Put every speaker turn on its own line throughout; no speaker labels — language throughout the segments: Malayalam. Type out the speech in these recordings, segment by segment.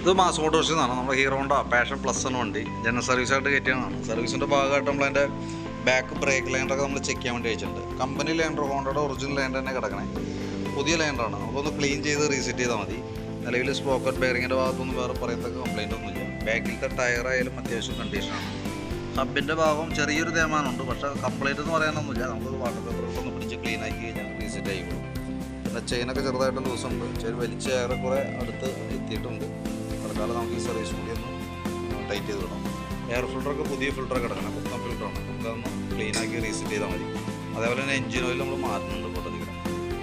ഇത് മാസ് മോട്ടോഴ്സിൽ നിന്നാണ് നമ്മുടെ ഹീറോ ഹോണ്ട പാഷൻ പ്ലസ് എന്ന വണ്ടി. ജനറൽ സർവീസായിട്ട് കയറ്റിയതാണ്. സർവീസിന്റെ ഭാഗമായിട്ട് നമ്മളതിന്റെ ബാക്ക് ബ്രേക്ക് ലൈൻഡറൊക്കെ നമ്മൾ ചെക്ക് ചെയ്യാൻ വേണ്ടി അയച്ചിട്ടുണ്ട് കമ്പനി ലൈൻഡർ ഹോണ്ടയുടെ ഒറിജിനൽ ലൈൻഡർ തന്നെ കിടക്കണേ. പുതിയ ലൈൻഡറാണ് നമുക്കൊന്ന് ക്ലീൻ ചെയ്ത് റീസെറ്റ് ചെയ്താൽ മതി. നിലവിൽ സ്പോക്കറ്റ് ബെയറിങ്ങിന്റെ ഭാഗത്തൊന്നും വേറെ പറയത്തക്ക കംപ്ലൈന്റ് ഒന്നുമില്ല ബാക്കിലത്തെ ടയറായാലും അത്യാവശ്യം കണ്ടീഷനാണ് ഹബിന്റെ ഭാഗം ചെറിയൊരു തേമാനുണ്ട് പക്ഷേ കംപ്ലൈന്റ് എന്ന് പറയാനൊന്നുമില്ല. നമുക്ക് വാട്ടർ പേപ്പറൊക്കെ ഒന്ന് പിടിച്ച് ക്ലീൻ ആക്കി കഴിഞ്ഞാൽ റീസെറ്റ് ആയിക്കോളും പിന്നെ ചെയിനൊക്കെ ചെറുതായിട്ട് ദിവസമുണ്ട് ചെറിയ വലിച്ച ഏറെക്കുറെ അടുത്ത് എത്തിയിട്ടുണ്ട്. തൽക്കാലം നമുക്ക് ഈ സർവീസ് കൂടി ഒന്ന് ടൈറ്റ് ചെയ്ത് വിടാം എയർ ഫിൽറ്ററൊക്കെ പുതിയ ഫിൽറ്ററൊക്കെ കിടക്കണം. പുത്തൻ ഫിൽറ്ററാണ് നമുക്കതൊന്ന് ക്ലീൻ ആക്കി റീസെറ്റ് ചെയ്താൽ മതി. അതേപോലെ തന്നെ എഞ്ചിൻ ഓയിൽ നമ്മൾ മാറ്റുന്നുണ്ട് കൂട്ടത്തിൽ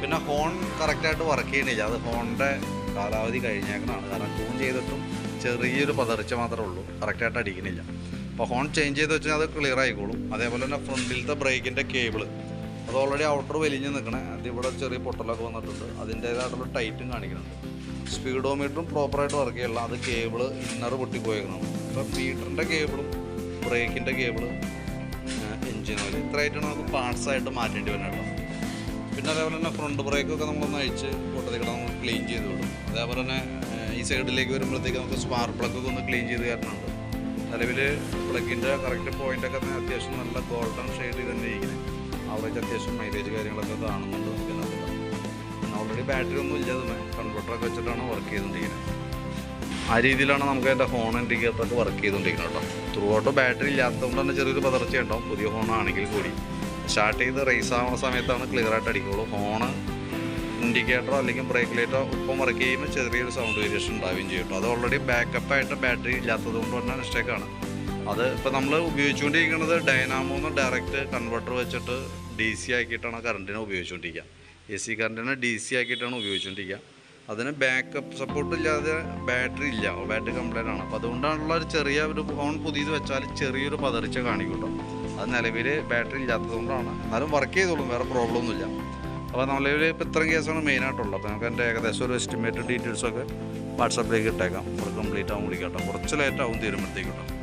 പിന്നെ ഹോൺ കറക്റ്റായിട്ട് വർക്ക് ചെയ്യണില്ല. അത് ഹോണിന്റെ കാലാവധി കഴിഞ്ഞേക്കണാണ് കാരണം ട്യൂൺ ചെയ്തിട്ടും ചെറിയൊരു പതറിച്ച മാത്രമേ ഉള്ളൂ. കറക്റ്റായിട്ട് അടിക്കണില്ല. അപ്പോൾ ഹോൺ ചേഞ്ച് ചെയ്ത് വെച്ചാൽ അത് ക്ലിയർ ആയിക്കോളും. അതേപോലെ തന്നെ ഫ്രണ്ടിലത്തെ ബ്രേക്കിന്റെ കേബിൾ അത് ഓൾറെഡി ഔട്ടർ വലിഞ്ഞ് നിൽക്കണേ അതിവിടെ ചെറിയ പൊട്ടലൊക്കെ വന്നിട്ടുണ്ട്. അതിന്റേതായിട്ടുള്ള ടൈറ്റും കാണിക്കുന്നുണ്ട്. സ്പീഡോമീറ്ററും പ്രോപ്പറായിട്ട് വർക്ക് ചെയ്യല്ല. അത് കേബിൾ ഇന്നർ പൊട്ടിപ്പോയേക്കണം. അപ്പം മീറ്ററിന്റെ കേബിളും ബ്രേക്കിന്റെ കേബിൾ എഞ്ചിൻ ഓയിൽ ഇത്രയായിട്ടാണ് നമുക്ക് പാർട്സ് ആയിട്ട് മാറ്റേണ്ടി വരുന്നത് പിന്നെ അതേപോലെ തന്നെ ഫ്രണ്ട് ബ്രേക്കൊക്കെ നമ്മളൊന്ന് അഴിച്ച് കൂട്ടത്തിലൂടെ നമ്മൾ ക്ലീൻ ചെയ്ത് വിടും. അതേപോലെ തന്നെ ഈ സൈഡിലേക്ക് വരുമ്പോഴത്തേക്ക് നമുക്ക് സ്പാർക്ക് പ്ലഗൊക്കെ ഒന്ന് ക്ലീൻ ചെയ്ത് തരണുണ്ട്. നിലവിൽ പ്ലഗിന്റെ കറക്റ്റ് പോയിന്റൊക്കെ അത്യാവശ്യം നല്ല ഗോൾഡൻ ഷെയ്ഡ് തന്നെ ഇരിക്കുന്നത് ആവറേജ് അത്യാവശ്യം മൈലേജ് കാര്യങ്ങളൊക്കെ കാണുന്നുണ്ട്. നമുക്ക് ഇതിനകത്ത് പിന്നെ ഓൾറെഡി ബാറ്ററി ഒന്നും ഇല്ലാതെ കമ്പ്യൂട്ടറൊക്കെ വെച്ചിട്ടാണ് വർക്ക് ചെയ്തുകൊണ്ടിരിക്കുന്നത് ആ രീതിയിലാണ് നമുക്ക് അതിന്റെ ഹോൺ ഇൻഡിക്കേറ്ററൊക്കെ വർക്ക് ചെയ്തുകൊണ്ടിരിക്കുന്നത് കേട്ടോ. ത്രൂ ഔട്ട് ബാറ്ററി ഇല്ലാത്തതുകൊണ്ട് തന്നെ ചെറിയൊരു പതർച്ച ഉണ്ടാവും. പുതിയ ഹോണാണെങ്കിൽ കൂടി. സ്റ്റാർട്ട് ചെയ്ത് റേസ് ആവുന്ന സമയത്താണ് ക്ലിയർ ആയിട്ട് അടിക്കുള്ളൂ. ഹോണ് ഇൻഡിക്കേറ്ററോ അല്ലെങ്കിൽ ബ്രേക്ക് ലൈറ്റോ ഒപ്പം വർക്ക് ചെയ്യുമ്പോൾ ചെറിയൊരു സൗണ്ട് വേരിയേഷൻ ഉണ്ടാവുകയും ചെയ്യും അത് ഓൾറെഡി ബാക്കപ്പ് ആയിട്ട് ബാറ്ററി ഇല്ലാത്തത് കൊണ്ട് തന്നെ മിസ്റ്റേക്കാണ് അത് ഇപ്പോൾ നമ്മൾ ഉപയോഗിച്ചുകൊണ്ടിരിക്കുന്നത് ഡൈനാമോന്ന് ഡയറക്റ്റ് കൺവെർട്ടർ വെച്ചിട്ട് ഡി സി ആക്കിയിട്ടാണ് കറണ്ടിനെ ഉപയോഗിച്ചുകൊണ്ടിരിക്കുക. എ സി കറണ്ടിനെ ഡി സി ആക്കിയിട്ടാണ് ഉപയോഗിച്ചുകൊണ്ടിരിക്കുക അതിന് ബാക്കപ്പ് സപ്പോർട്ട് ഇല്ലാതെ ബാറ്ററി ഇല്ല. ബാറ്ററി കംപ്ലൈന്റ് ആണ്. അപ്പോൾ അതുകൊണ്ടാണുള്ള ഒരു ചെറിയ ഒരു ഫോൺ പുതിയത് വെച്ചാൽ ചെറിയൊരു പതറിച്ച കാണിക്കൂട്ടോ. കേട്ടോ അത് നിലവിൽ ബാറ്ററി ഇല്ലാത്തതുകൊണ്ടാണ് എന്നാലും വർക്ക് ചെയ്തോളും വേറെ പ്രോബ്ലം ഒന്നുമില്ല. അപ്പോൾ നിലവിൽ ഇപ്പോൾ ഇത്രയും കേസാണ് മെയിനായിട്ടുള്ളത് അപ്പോൾ നമുക്ക് എന്റെ ഏകദേശം ഒരു എസ്റ്റിമേറ്റ് ഡീറ്റെയിൽസൊക്കെ വാട്സാപ്പിലേക്ക് ഇട്ടേക്കാം. അത് കംപ്ലീറ്റ് ആകും വിളിക്കാം കേട്ടോ. കുറച്ച് ലേറ്റ് ആവും തീരുമ്പോഴത്തേക്കും കേട്ടോ.